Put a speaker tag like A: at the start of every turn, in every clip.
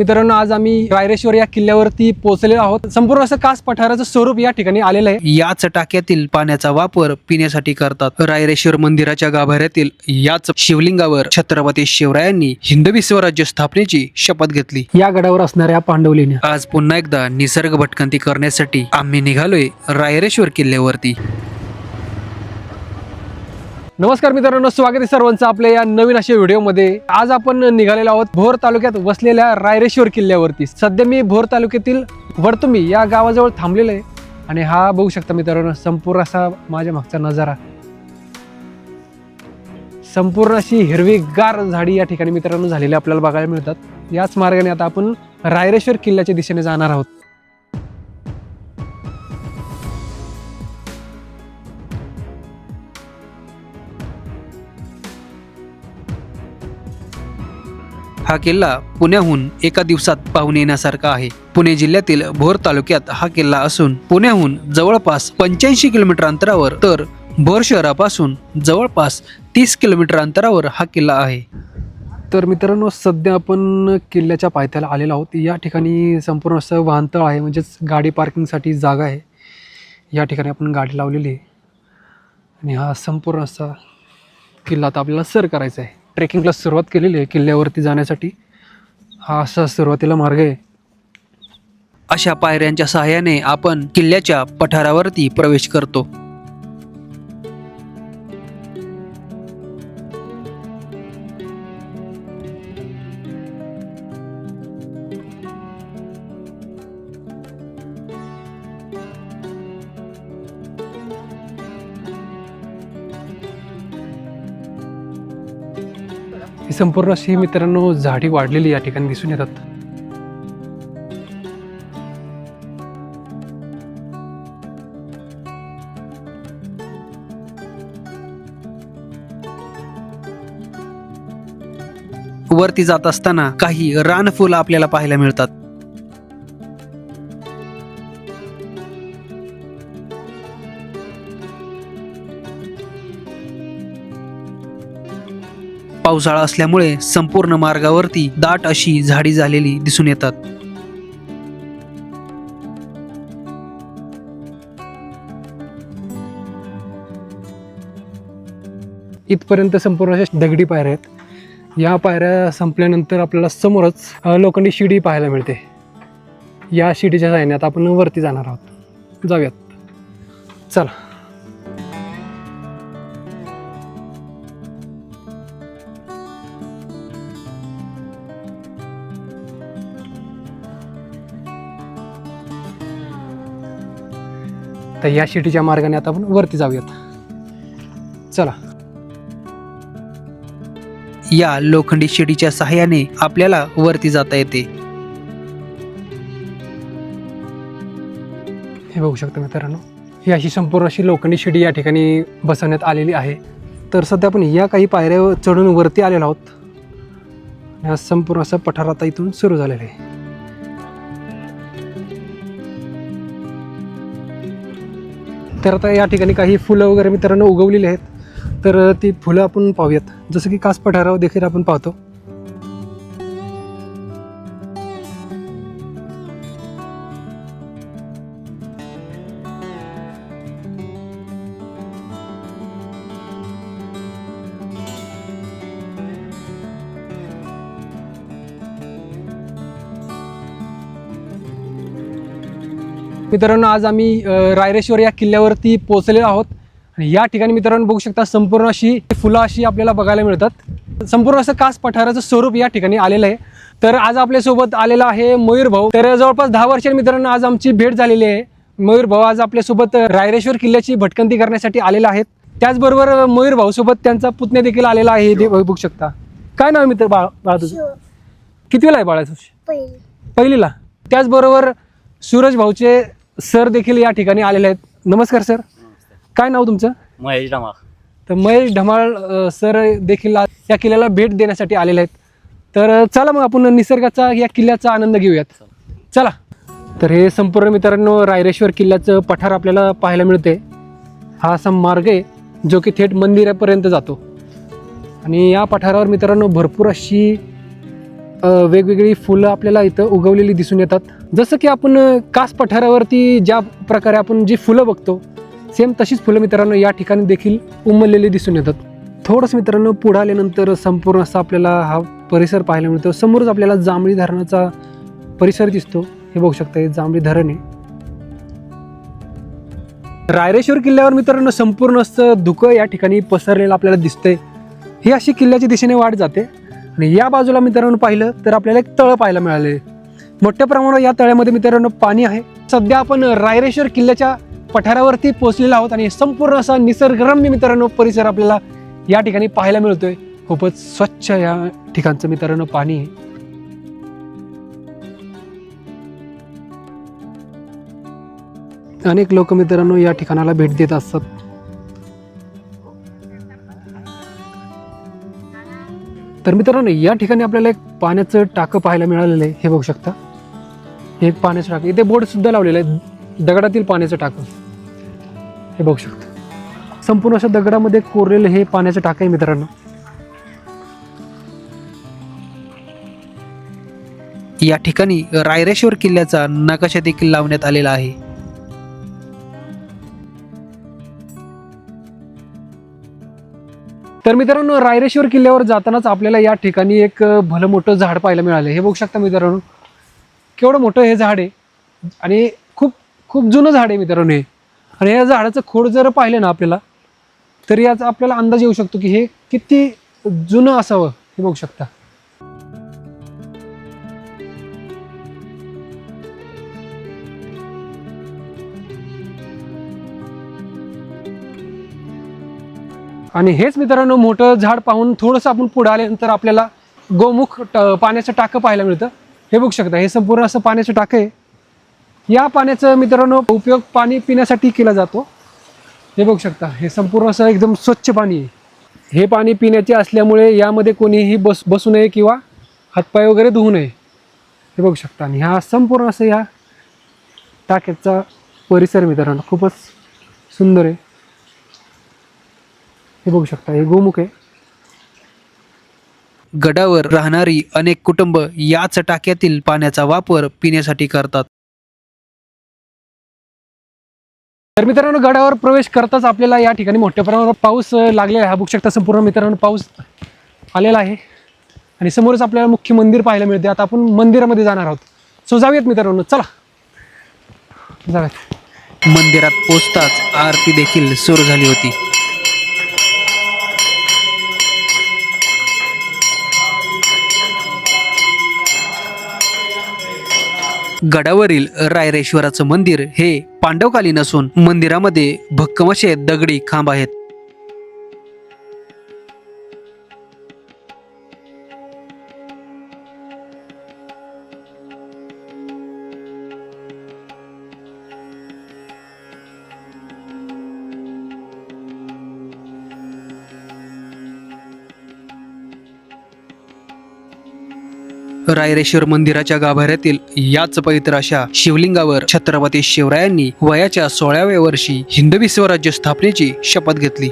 A: मित्रांनो आज आम्ही रायरेश्वर या किल्ल्यावरती पोहोचलेलो आहोत. संपूर्ण असं कास पठाराचं स्वरूप या ठिकाणी आलेलं आहे.
B: याच टाक्यातील पाण्याचा वापर पिण्यासाठी करतात. रायरेश्वर मंदिराच्या गाभाऱ्यातील याच शिवलिंगावर छत्रपती शिवरायांनी हिंदवी स्वराज्य स्थापनेची शपथ घेतली.
A: या गडावर असणाऱ्या पांडवलेण्या
B: आज पुन्हा एकदा निसर्ग भटकंती करण्यासाठी आम्ही निघालोय रायरेश्वर किल्ल्यावरती.
A: नमस्कार मित्रांनो स्वागत आहे सर्वांचं आपल्या या नवीन अशा व्हिडिओमध्ये. आज आपण निघालेलो आहोत भोर तालुक्यात वसलेल्या रायरेश्वर किल्ल्यावरती. सध्या मी भोर तालुक्यातील वडतुंबी या गावाजवळ थांबलेलो आहे. आणि हा बघू शकता मित्रांनो संपूर्ण असा माझ्या मागचा नजारा. संपूर्ण अशी हिरवीगार झाडी या ठिकाणी मित्रांनो झालेली आपल्याला बघायला मिळतात. याच मार्गाने आता आपण रायरेश्वर किल्ल्याच्या दिशेने जाणार आहोत.
B: हा किल्ला पुण्याहून एका दिवसात पाहून येण्यासारखा आहे. पुणे जिल्ह्यातील भोर तालुक्यात हा किल्ला असून पुण्याहून जवळपास पंच्याऐंशी किलोमीटर अंतरावर तर भोर शहरापासून जवळपास तीस किलोमीटर अंतरावर हा किल्ला आहे.
A: तर मित्रांनो सध्या आपण किल्ल्याच्या पायथ्याला आलेलो आहोत. या ठिकाणी संपूर्ण असं वाहनतळ आहे म्हणजेच गाडी पार्किंगसाठी जागा आहे. या ठिकाणी आपण गाडी लावलेली आहे. आणि हा संपूर्ण असा किल्ला आता आपल्याला सर करायचा आहे. ट्रेकिंगला सुरुवात केलेली आहे किल्ल्यावरती जाण्यासाठी. हा असा सुरुवातीला मार्ग आहे.
B: अशा पायऱ्यांच्या सहाय्याने आपण किल्ल्याच्या पठारावरती प्रवेश करतो.
A: ही संपूर्ण अशी मित्रांनो झाडी वाढलेली या ठिकाणी दिसून येतात.
B: वरती जात असताना काही रानफुलं आपल्याला पाहायला मिळतात. पावसाळा असल्यामुळे संपूर्ण मार्गावरती दाट अशी झाडी झालेली दिसून येतात.
A: इथपर्यंत संपूर्ण अशा दगडी पायऱ्या आहेत. या पायऱ्या संपल्यानंतर आपल्याला समोरच लोखंडी शिडी पाहायला मिळते. या शिडीच्या साहाय्याने आता आपण वरती जाणार आहोत. जाऊयात. चला. तर या शिडीच्या मार्गाने आता आपण वरती जाऊयात. चला.
B: या लोखंडी शिडीच्या सहाय्याने आपल्याला वरती जाता येते.
A: हे बघू शकता मित्रांनो ही अशी संपूर्ण अशी लोखंडी शिडी या ठिकाणी बसवण्यात आलेली आहे. तर सध्या आपण या काही पायऱ्या चढून वरती आलेलो आहोत. हा संपूर्ण असं पठार आता इथून सुरू झालेलं आहे. तर आता या ठिकाणी काही फुलं वगैरे मित्रांनो उगवलेली आहेत. तर ती फुलं आपण पाहूयात. जसं की कास पठारावर देखील आपण पाहतो. मित्रांनो आज आम्ही रायरेश्वर या किल्ल्यावरती पोहोचलेलो आहोत. आणि या ठिकाणी मित्रांनो बघू शकता संपूर्ण अशी फुलं अशी आपल्याला बघायला मिळतात. संपूर्ण असं कास पठाराचं स्वरूप या ठिकाणी आलेलं आहे. तर आज आपल्यासोबत आलेला आहे मयूर भाऊ. तर जवळपास दहा वर्षांनी मित्रांनो आज आमची भेट झालेली आहे. मयूर भाऊ आज आपल्यासोबत रायरेश्वर किल्ल्याची भटकंती करण्यासाठी आलेला आहेत. त्याचबरोबर मयूर भाऊ सोबत त्यांचा पुतण्या देखील आलेला आहे. हे बघू शकता. काय नाव मित्र बाळ बाळा तुझं? किती वेळा आहे बाळा तुझं पहिलीला. त्याचबरोबर सूरज भाऊचे सर देखील या ठिकाणी आलेले आहेत. नमस्कार सर. काय नाव तुमचं?
C: महेश डामा
A: तर महेश ढमाळ सर देखील या किल्ल्याला भेट देण्यासाठी आलेले आहेत. तर चला मग आपण निसर्गाचा या किल्ल्याचा आनंद घेऊयात. चला. तर हे संपूर्ण मित्रांनो रायरेश्वर किल्ल्याचं पठार आपल्याला पाहायला मिळते हा असा मार्ग आहे जो की थेट मंदिरापर्यंत जातो. आणि या पठारावर मित्रांनो भरपूर अशी वेगवेगळी फुलं आपल्याला इथं उगवलेली दिसून येतात. जसं की आपण कास पठारावरती ज्या प्रकारे आपण जी फुलं बघतो सेम तशीच फुलं मित्रांनो या ठिकाणी देखील उमललेली दिसून येतात. थोडंसं मित्रांनो पुढे आल्यानंतर संपूर्ण असा आपल्याला हा परिसर पाहायला मिळतो. समोरच आपल्याला जांभळी धरणाचा परिसर दिसतो. हे बघू शकता हे जांभळी धरण आहे. रायरेश्वर किल्ल्यावर मित्रांनो संपूर्ण असं धुकं या ठिकाणी पसरलेलं आपल्याला दिसतंय. ही अशी किल्ल्याच्या दिशेने वाढ जाते. आणि या बाजूला मित्रांनो पाहिलं तर आपल्याला एक तळ पाहायला मिळाले. मोठ्या प्रमाणावर या तळ्यामध्ये मित्रांनो पाणी आहे. सध्या आपण रायरेश्वर किल्ल्याच्या पठारावरती पोहोचलेलो आहोत आणि संपूर्ण असा निसर्गरम्य मित्रांनो परिसर आपल्याला या ठिकाणी पाहायला मिळतोय. खूपच स्वच्छ या ठिकाणचं मित्रांनो पाणी आहे. अनेक लोक मित्रांनो या ठिकाणाला भेट देत असतात. तर मित्रांनो या ठिकाणी आपल्याला एक पाण्याचं टाकं पाहायला मिळालेलं आहे. हे बघू शकता. हे एक पाण्याचं टाकं. इथे बोर्डसुद्धा लावलेलं आहे. दगडातील पाण्याचं टाकं. हे बघू शकता. संपूर्ण अशा दगडामध्ये कोरलेलं हे पाण्याचं टाकं आहे मित्रांनो.
B: या ठिकाणी रायरेश्वर किल्ल्याचा नकाशा देखील लावण्यात आलेला आहे.
A: तर मित्रांनो रायरेश्वर किल्ल्यावर जातानाच आपल्याला या ठिकाणी एक भलं मोठं झाड पाहायला मिळालं. हे बघू शकता मित्रांनो. केवढं मोठं हे झाड आहे. आणि खूप खूप जुनं झाड आहे मित्रांनो हे. आणि या झाडाचं खोड जर पाहिलं ना आपल्याला तर याचा आपल्याला अंदाज येऊ शकतो की हे किती जुनं असावं हे बघू शकता. आणि हेच मित्रांनो मोठं झाड पाहून थोडंसं आपण पुढे आल्यानंतर आपल्याला गोमुख ट- पाण्याचं टाकं पाहायला मिळतं. हे बघू शकता हे संपूर्ण असं पाण्याचं टाकं आहे. या पाण्याचं मित्रांनो उपयोग पाणी पिण्यासाठी केला जातो. हे बघू शकता हे संपूर्ण असं एकदम स्वच्छ पाणी आहे. हे पाणी पिण्याचे असल्यामुळे यामध्ये कोणीही बस बसू नये किंवा हातपाय वगैरे धुवू नये. हे बघू शकता आणि ह्या संपूर्ण असं या टाक्याचा परिसर मित्रांनो. खूपच सुंदर आहे. हे बघू शकता हे गोमुख आहे.
B: गडावर राहणारी अनेक कुटुंब याच टाक्यातील पाण्याचा वापर पिण्यासाठी करतात.
A: तर मित्रांनो गडावर प्रवेश करताच आपल्याला या ठिकाणी मोठ्या प्रमाणावर पाऊस लागलेला आहे. हा बघू शकता संपूर्ण मित्रांनो पाऊस आलेला आहे. आणि समोरच आपल्याला मुख्य मंदिर पाहायला मिळते आता आपण मंदिरामध्ये जाणार आहोत. सो जाऊयात मित्रांनो चला. जाऊयात.
B: मंदिरात पोचताच आरती देखील सुरू झाली होती. गडावरील रायरेश्वराचं मंदिर हे पांडवकालीन असून मंदिरामध्ये भक्कम असे दगडी खांब आहेत. रायरेश्वर मंदिराच्या गाभाऱ्यातील याच पवित्र अशा शिवलिंगावर छत्रपती शिवरायांनी वयाच्या सोळाव्या वर्षी हिंदवी स्वराज्य स्थापनेची शपथ घेतली.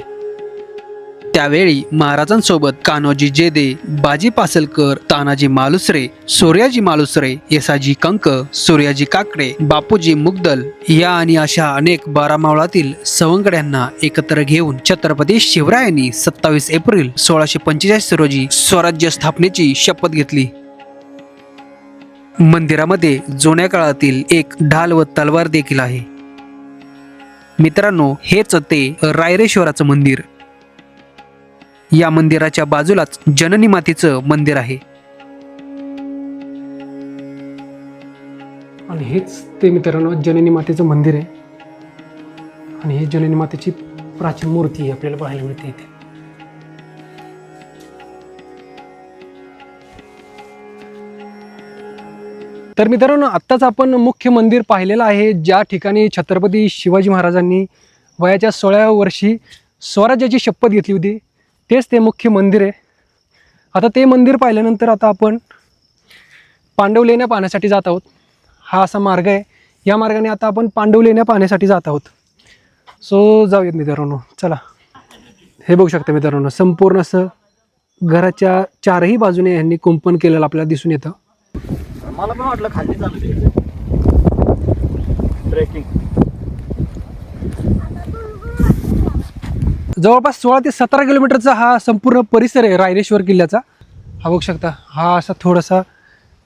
B: त्यावेळी महाराजांसोबत कान्होजी जेदे बाजी पासलकर तानाजी मालुसरे सूर्याजी मालुसरे येसाजी कंक सूर्याजी काकडे बापूजी मुगदल या आणि अशा अनेक बारामावळातील सवंगड्यांना एकत्र घेऊन छत्रपती शिवरायांनी सत्तावीस एप्रिल सोळाशे पंचेचाळीस रोजी स्वराज्य स्थापनेची शपथ घेतली. मंदिरामध्ये जुन्या काळातील एक ढाल व तलवार देखील आहे. मित्रांनो हेच ते रायरेश्वराचं मंदिर. या मंदिराच्या बाजूलाच जननी मातेचं मंदिर आहे.
A: आणि हेच ते मित्रांनो जननी मातेचं मंदिर आहे. आणि हे जननी मातेची प्राचीन मूर्ती आपल्याला पाहायला मिळते इथे. तर मित्रांनो आत्ताच आपण मुख्य मंदिर पाहिलेलं आहे ज्या ठिकाणी छत्रपती शिवाजी महाराजांनी वयाच्या सोळाव्या वर्षी स्वराज्याची शपथ घेतली होती. तेच ते मुख्य मंदिर आहे. आता ते मंदिर पाहिल्यानंतर आता आपण पांडव लेण्या पाहण्यासाठी जात आहोत. हा असा मार्ग आहे. या मार्गाने आता आपण पांडव लेण्या पाहण्यासाठी जात आहोत. सो जाऊयात मित्रांनो. चला. हे बघू शकता मित्रांनो संपूर्ण असं घराच्या चारही बाजूने यांनी कुंपण केलेलं आपल्याला दिसून येतं.
D: मला पण वाटलं खाली चालू ट्रेकिंग
A: जवळपास सोळा ते सतरा किलोमीटरचा हा संपूर्ण परिसर आहे रायरेश्वर किल्ल्याचा. हा बघू शकता हा असा थोडासा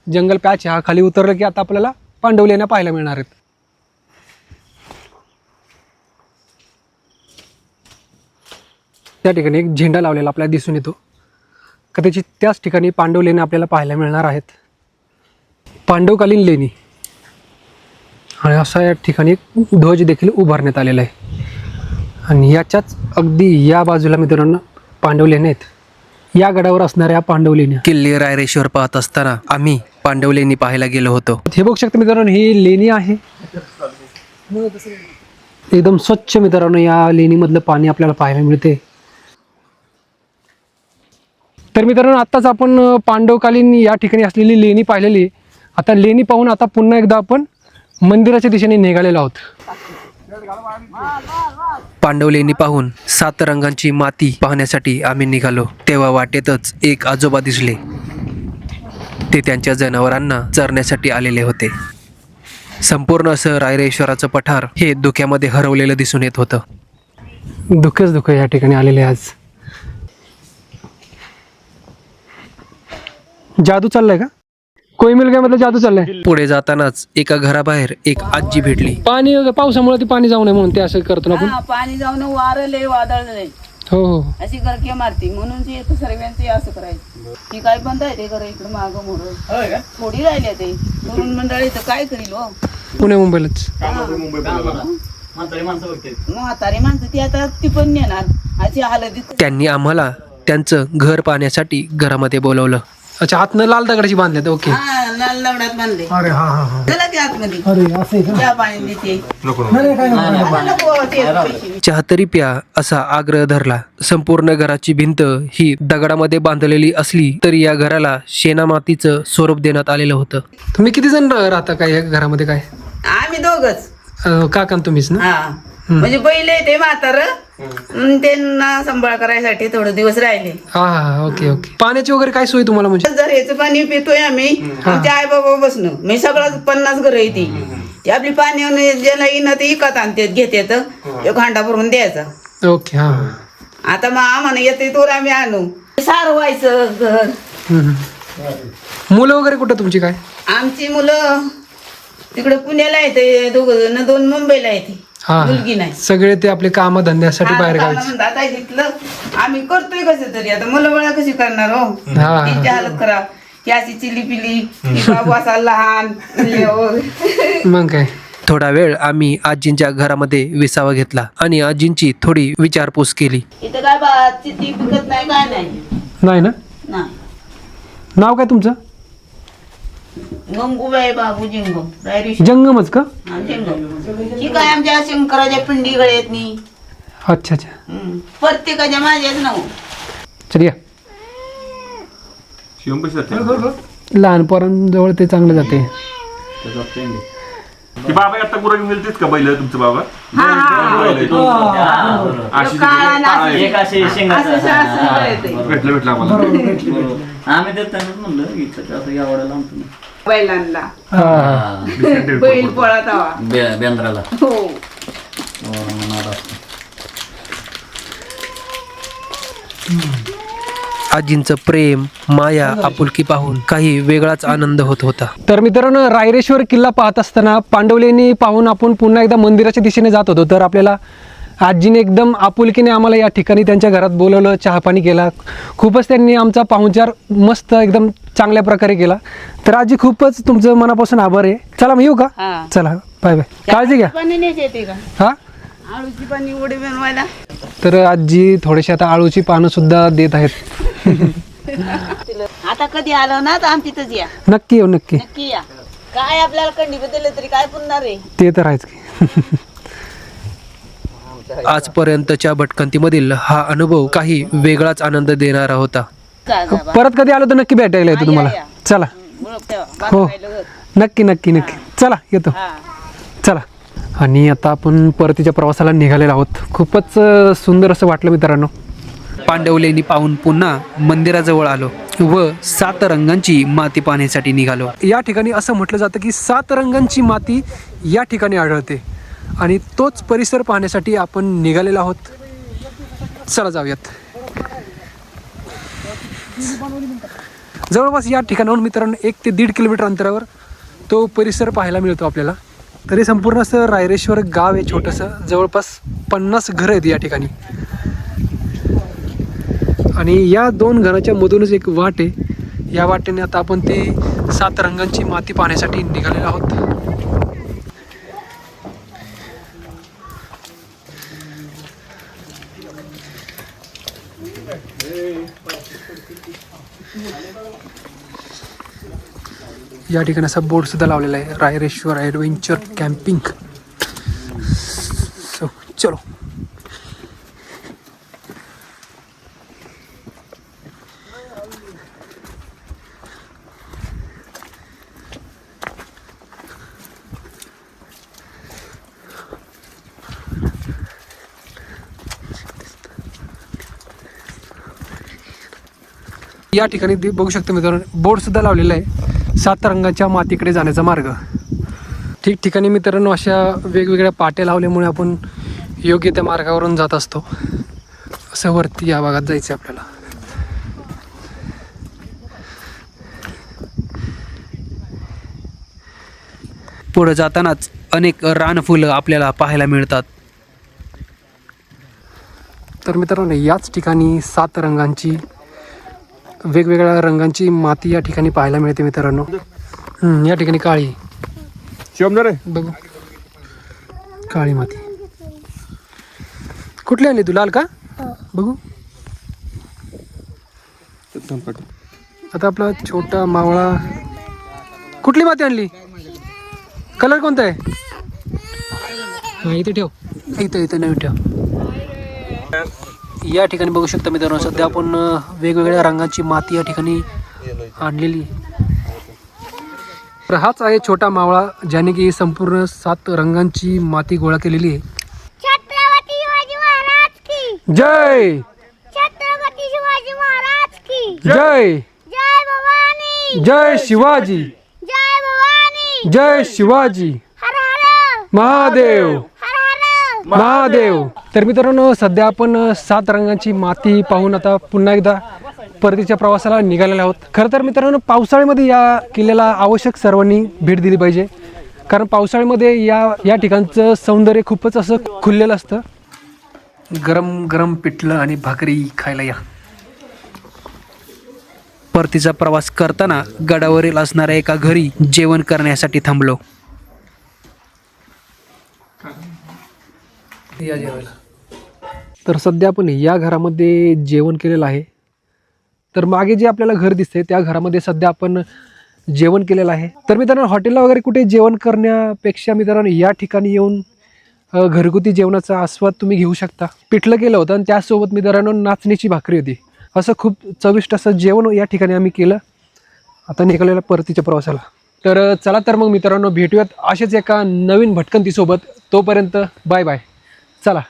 A: जंगल पॅच आहे. हा खाली उतरलं की आता आपल्याला पांडवलेण्या पाहायला मिळणार आहेत. त्या ठिकाणी एक झेंडा लावलेला आपल्याला दिसून येतो. कदाचित त्याच ठिकाणी पांडव लेण्या आपल्याला पाहायला मिळणार आहेत. पांडवकालीन लेणी. आणि असा या ठिकाणी एक ध्वज देखील उभारण्यात आलेला आहे. आणि याच्याच अगदी या बाजूला मित्रांनो पांडव लेण्या आहेत. या गडावर असणाऱ्या पांडव लेण्या.
B: किल्ले रायरेश्वर पाहत असताना आम्ही पांडवलेनी पाहायला गेलो होतो.
A: हे बघू शकता मित्रांनो ही लेणी आहे. एकदम स्वच्छ मित्रांनो या लेणीमधलं पाणी आपल्याला पाहायला मिळते. तर मित्रांनो आत्ताच आपण पांडवकालीन या ठिकाणी असलेली लेणी पाहिलेली. आता लेणी पाहून आता पुन्हा एकदा आपण मंदिराच्या दिशेने निघालेलो आहोत.
B: पांडवलेनी पाहून सात रंगांची माती पाहण्यासाठी आम्ही निघालो. तेव्हा वाटेतच एक आजोबा दिसले. ते त्यांच्या जनावरांना चरण्यासाठी आलेले होते. संपूर्ण असं रायरेश्वराचं पठार हे धुक्यामध्ये हरवलेलं दिसून येत होतं.
A: दुःखच दुःख या ठिकाणी आलेले आज. जादू चाललाय का? कोई मिल गया मतलब जादू चाललाय
B: पुढे जातानाच एका घराबाहेर एक आजी भेटली.
A: पाणी पावसामुळे ते पाणी जाऊ नये म्हणून ते असं करतो ना आपण?
C: हा पाणी जाऊन वारले वादळले
A: हो हो.
C: अशी गरके मारती. म्हणून ते येतं सर्वांचे असं करायचं. ती काय बंद आहे ते घर इकडे माग मोर थोडी राहिले ते. तरुण मंडळी तर काय करील हो?
A: पुणे मुंबईलाच.
D: म्हातारी माणसं बघते.
C: म्हातारी माणसं ती आता ती पण नेणार. अशी हालत
B: त्यांनी आम्हाला त्यांचं घर पाहण्यासाठी घरामध्ये बोलवलं.
A: अच्छा आतनं लाल दगडाची बांधल्यात ओके.
C: हा लाल बांधले.
A: अरे हा हा हा.
C: चला ते आतमध्ये.
A: अरे असं आहे का?
C: त्या पाणी देते आता नको. ते पैसे.
B: चहा तरी प्या असा आग्रह धरला. संपूर्ण घराची भिंत ही दगडामध्ये बांधलेली असली तरी या घराला शेणामातीचं स्वरूप देण्यात आलेलं होतं.
A: तुम्ही किती जण राहता काय या घरामध्ये काय?
C: आम्ही दोघच.
A: अं, काका आणि तुम्हीच ना?
C: हा. म्हणजे बैल आहे ते म्हातार. त्यांना सांभाळ करायसाठी थोडे दिवस राहिले.
A: हा हा हा ओके ओके. पाण्याची वगैरे काय सोय तुम्हाला म्हणजे?
C: जर याचं पाणी पितोय आम्ही आमच्या आई बाबा बसणं. मी सगळं पन्नास घर आहे ती. ती आपली पाणी ज्याला येईन ते इकत आणते घेते एक हांडा भरून द्यायचा.
A: ओके हा.
C: आता मग आम्हाला येते तर आम्ही आणू. सारवायचं घर.
A: मुलं वगैरे कुठं तुमची काय?
C: आमची मुलं तिकडे पुण्याला येते दोघ जण दोन मुंबईला येते
A: हा हा.
C: मुलगी नाही.
A: सगळे ते आपले काम धंद्यासाठी बाहेर
C: हा,
A: गावी
C: म्हणतात, आता आम्ही करतोय कसं तरी आता मुलं बाळा कशी करणार हो. तिची हालत खराब की अशी चिली पिली बाबू असा लहान हो.
A: मग काय?
B: थोडा वेळ आम्ही आजींच्या घरामध्ये विसावा घेतला आणि आजींची थोडी विचारपूस केली.
C: इथं काय बा चिती पिकत नाही काय नाही.
A: नाही ना?
C: नाही.
A: नाव काय तुमचं?
C: गंगूबाई बाबू जिंगम. रायरी
A: जंगमच का?
C: जिंगम. ही काय आमच्या शंकराच्या पिंडी गळ्यात नाही.
A: अच्छा अच्छा.
C: प्रत्येकाच्या माझ्याच नाव.
A: चल या. लहान पोरांजवळ ते चांगलं जाते.
E: बाबा आता गुरं घेऊन का बैल तुमचं बाबा?
C: हा हा.
E: अशी
C: काळा नाच.
D: एक असे
C: असं
D: शेंगाचं
C: असं गळ्यात
E: भेटलं भेटलं आम्हाला.
D: आम्ही त्यांनाच म्हणलं इथं तुम्ही
C: बैलांना.
A: हा. हा
C: बैल पळत हवा.
D: बे- बेंद्राला.
C: हो.
D: हो, म्हणणार असतं.
B: आजींचं प्रेम माया आपुलकी पाहून काही वेगळाच आनंद होत होता.
A: तर मित्रांनो रायरेश्वर किल्ला पाहत असताना पांडवलेनी पाहून आपण पुन्हा एकदा मंदिराच्या दिशेने जात होतो. तर आपल्याला आजीने एकदम आपुलकीने आम्हाला या ठिकाणी त्यांच्या घरात बोलवलं चहापाणी केला. खूपच त्यांनी आमचा पाहुणचार मस्त एकदम चांगल्या प्रकारे केला. तर आजी खूपच तुमचं मनापासून आभार आहे. चला मग येऊ का?
C: हा.
A: चला बाय बाय. काळजी घ्या. हा?
C: आळूची पाणी उडी बनवायला.
A: तर आजी थोडेसे आता आळूची पानं सुद्धा देत आहेत.
C: आता कधी आलो ना तर आमची तिथंच या.
A: नक्की येऊ नक्की.
C: नक्की या. काय आपल्याला कंडी बदललं तरी काय पुरणार आहे?
A: ते तर आहेच की.
B: आजपर्यंतच्या भटकंतीमधील हा अनुभव काही वेगळाच आनंद देणारा होता.
C: बा.
A: परत कधी आलो तर नक्की भेटायला येतो
C: हा,
A: तुम्हाला.
C: या, या.
A: चला.
C: ओळख ठेवा.
A: हो. नक्की नक्की नक्की. चला येतो.
C: हा.
A: चला. आणि आता आपण परतीच्या प्रवासाला निघालेलो आहोत. खूपच सुंदर असं वाटलं मित्रांनो.
B: पांडवलेनी पाहून पुन्हा मंदिराजवळ आलो व सात रंगांची माती पाहण्यासाठी निघालो.
A: या ठिकाणी असं म्हटलं जातं की सात रंगांची माती या ठिकाणी आढळते. आणि तोच परिसर पाहण्यासाठी आपण निघालेलो आहोत. चला जाऊयात. जवळपास या ठिकाणाहून मित्रांनो एक ते दीड किलोमीटर अंतरावर तो परिसर पाहायला मिळतो आपल्याला. तरी संपूर्ण असं रायरेश्वर गाव आहे छोटंसं. जवळपास पन्नास घरं आहेत या ठिकाणी. आणि या दोन घराच्या मधूनच एक वाट आहे. या वाटेने आता आपण ती सात रंगांची माती पाहण्यासाठी निघालेलो आहोत. या ठिकाणी असा बोर्ड सुद्धा लावलेला आहे. रायरेश्वर ॲडव्हेंचर कॅम्पिंग सो चलो. या ठिकाणी बघू शकतो मित्रांनो बोर्ड सुद्धा लावलेला आहे. सात रंगाच्या मातीकडे जाण्याचा मार्ग. ठिकठिकाणी मित्रांनो अशा वेगवेगळ्या पाट्या लावल्यामुळे आपण योग्य त्या मार्गावरून जात असतो. असं वरती या भागात जायचं आपल्याला.
B: पुढं जातानाच अनेक रानफुलं आपल्याला पाहायला मिळतात.
A: तर मित्रांनो याच ठिकाणी सात रंगांची वेगवेगळ्या रंगांची माती या ठिकाणी पाहायला मिळते मित्रांनो. हम्म, या ठिकाणी काळी.
E: शिवमदार
A: बघू. काळी माती. कुठली आणली तू? लाल का? बघू. आता आपला छोटा मावळा. कुठली माती आणली? कलर कोणता आहे? हा इथे ठेव. इथं इथं नवीन ठेव. या ठिकाणी बघू शकता मित्रांनो सध्या आपण वेगवेगळ्या रंगाची माती या ठिकाणी आणलेली. तर हाच आहे छोटा मावळा ज्याने की संपूर्ण सात रंगांची माती गोळा केलेली आहे.
F: छत्रपती शिवाजी महाराज की.
A: जय!
F: छत्रपती शिवाजी महाराज की.
A: जय!
F: जय भवानी.
A: जय शिवाजी.
F: जय भवानी.
A: जय शिवाजी.
F: हर हर.
A: महादेव. महादेव. तर मित्रांनो सध्या आपण सात रंगांची माती पाहून आता पुन्हा एकदा परतीच्या प्रवासाला निघालेलो आहोत. खरं तर मित्रांनो पावसाळ्यामध्ये या किल्ल्याला आवश्यक सर्वांनी भेट दिली पाहिजे. कारण पावसाळ्यामध्ये या या ठिकाणचं सौंदर्य खूपच असं खुललेलं असतं. गरम गरम पिठलं आणि भाकरी खायला या.
B: परतीचा प्रवास करताना गडावरील असणाऱ्या एका घरी जेवण करण्यासाठी थांबलो.
A: या जेवायला. तर सध्या आपण या घरामध्ये जेवण केलेलं आहे. तर मागे जे आपल्याला घर दिसते त्या घरामध्ये सध्या आपण जेवण केलेलं आहे. तर मित्रांनो हॉटेलला वगैरे कुठे जेवण करण्यापेक्षा मित्रांनो या ठिकाणी येऊन घरगुती जेवणाचा आस्वाद तुम्ही घेऊ शकता. पिठलं केलं होतं आणि त्यासोबत मित्रांनो नाचणीची भाकरी होती. असं खूप चविष्ट असं जेवण या ठिकाणी आम्ही केलं. आता निघालेला परतीच्या प्रवासाला. तर चला तर मग मित्रांनो भेटूयात असेच एका नवीन भटकंतीसोबत. तोपर्यंत बाय बाय. चला